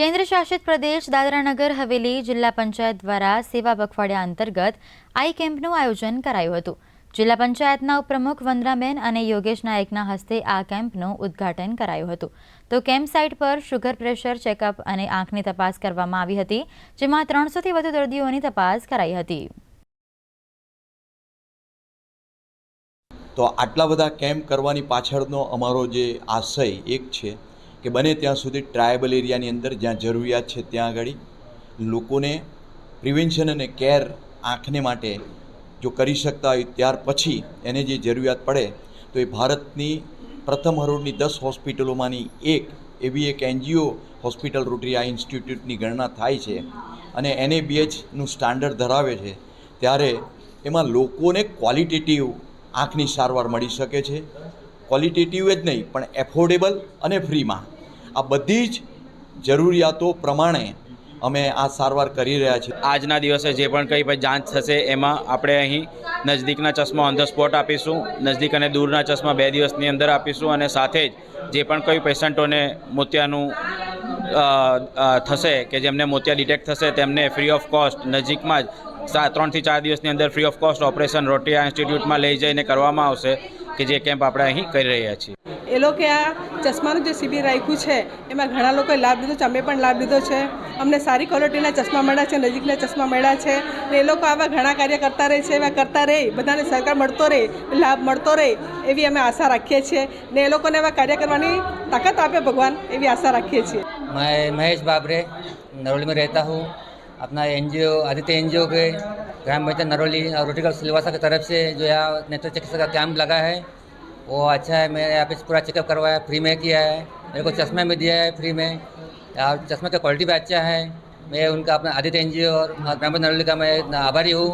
કેન્દ્ર શાસિત પ્રદેશ દાદરાનગર, હવેલી જિલ્લા પંચાયત દ્વારા સેવા પખવાડિયા અંતર્ગત આઈ કેમ્પનું આયોજન કરાયું હતું. જિલ્લા પંચાયતના ઉપપ્રમુખ વંદરાબેન અને યોગેશ નાયકના હસ્તે આ કેમ્પનું ઉદ્ઘાટન કરાયું હતું. તો કેમ્પ સાઇટ પર શુગર પ્રેશર ચેકઅપ અને આંખની તપાસ કરવામાં આવી હતી, જેમાં ત્રણસોથી વધુ દર્દીઓની તપાસ કરાઈ હતી. તો આટલા બધા કેમ્પ કરવાની પાછળનો અમારો જે આશય એક છે કે બને ત્યાં સુધી ટ્રાયબલ એરિયાની અંદર જ્યાં જરૂરિયાત છે ત્યાં આગળ લોકોને પ્રિવેન્શન અને કેર આંખને માટે જો કરી શકતા હોય ત્યાર પછી એને જે જરૂરિયાત પડે, તો એ ભારતની પ્રથમ હરોળની દસ હોસ્પિટલોમાંની એક એવી એક એનજીઓ હોસ્પિટલ રોટરી આ ઇન્સ્ટિટ્યૂટની ગણના થાય છે અને એનએબીએચનું સ્ટાન્ડર્ડ ધરાવે છે, ત્યારે એમાં લોકોને ક્વોલિટેટિવ આંખની સારવાર મળી શકે છે. ક્વોલિટેટિવ જ નહીં, પણ એફોર્ડેબલ અને ફ્રીમાં. આ બધી જ જરૂરિયાતો પ્રમાણે અમે આ સારવાર કરી રહ્યા છીએ. આજના દિવસે જે પણ કંઈ જાંચ થશે, એમાં આપણે અહીં નજદીકના ચશ્મા ઓન ધ સ્પોટ આપીશું, નજદીક અને દૂરના ચશ્મા બે દિવસની અંદર આપીશું અને સાથે જ જે પણ કોઈ પેશન્ટોને મોતિયાનું થશે કે જેમને મોતિયા ડિટેક્ટ થશે, તેમને ફ્રી ઓફ કોસ્ટ નજીકમાં જ ત્રણથી ચાર દિવસની અંદર ફ્રી ઓફ કોસ્ટ ઓપરેશન રોટિયા ઇન્સ્ટિટ્યૂટમાં લઈ જઈને કરવામાં આવશે કે જે કેમ્પ આપણે અહીં કરી રહ્યા છીએ. એ લોકો આ ચશ્માનું જે શિબિર રાખ્યું છે એમાં ઘણા લોકોએ લાભ લીધો છે અમે પણ લાભ લીધો છે અમને સારી ક્વોલિટીના ચશ્મા મળ્યા છે નજીકના ચશ્મા મળ્યા છે ને એ લોકો આવા ઘણા કાર્ય કરતા રહે છે એવા કરતા રહે બધાને સહકાર મળતો રહે લાભ મળતો રહે એવી અમે આશા રાખીએ છીએ ને એ લોકોને એવા કાર્ય કરવાની તાકાત આપે ભગવાન એવી આશા રાખીએ છીએ मैं महेश बाबरे नरोली में रहता हूँ अपना N G O Aditya N G O के ग्राम पंचायत नरोली और रोटिकल सिलवासा की तरफ से जो यहाँ नेत्र चिकित्सा का कैंप लगा है वो अच्छा है, मेरे यहाँ पे पूरा चेकअप करवाया फ्री में किया है। मेरे को चश्मे में दिया है फ्री में। और चश्मे का क्वालिटी भी अच्छा है। मैं उनका अपना आदित्य एन जी ओ और मेहमद नरली का मैं आभारी हूँ।